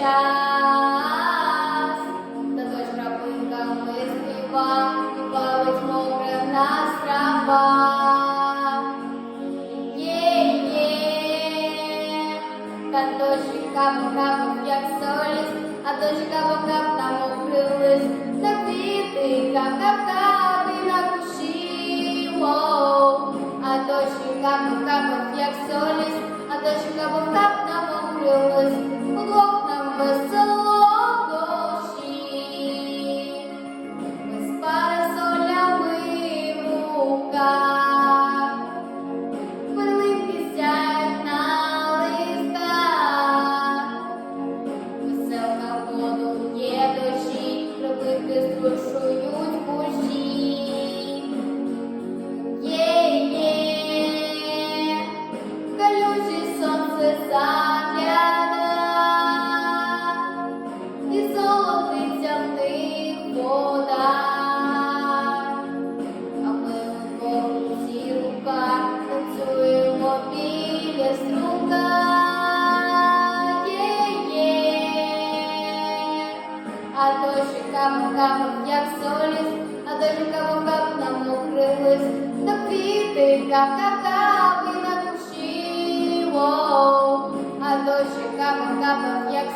шлях, та той крапинками співа, і кап, як соліс, а дощі кап-кап там мокрий лист, а дощі кап-кап, як соліс, was so а то шикам камом, як соліс, а то шикам нам укрились, до квіти кап-кап-кап і на душі, а то шикам камом, як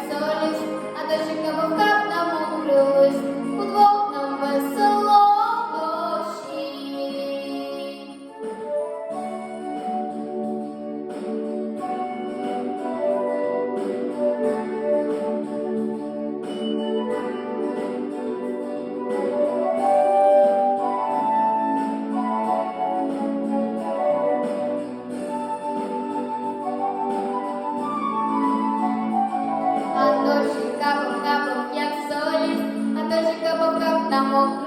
amor.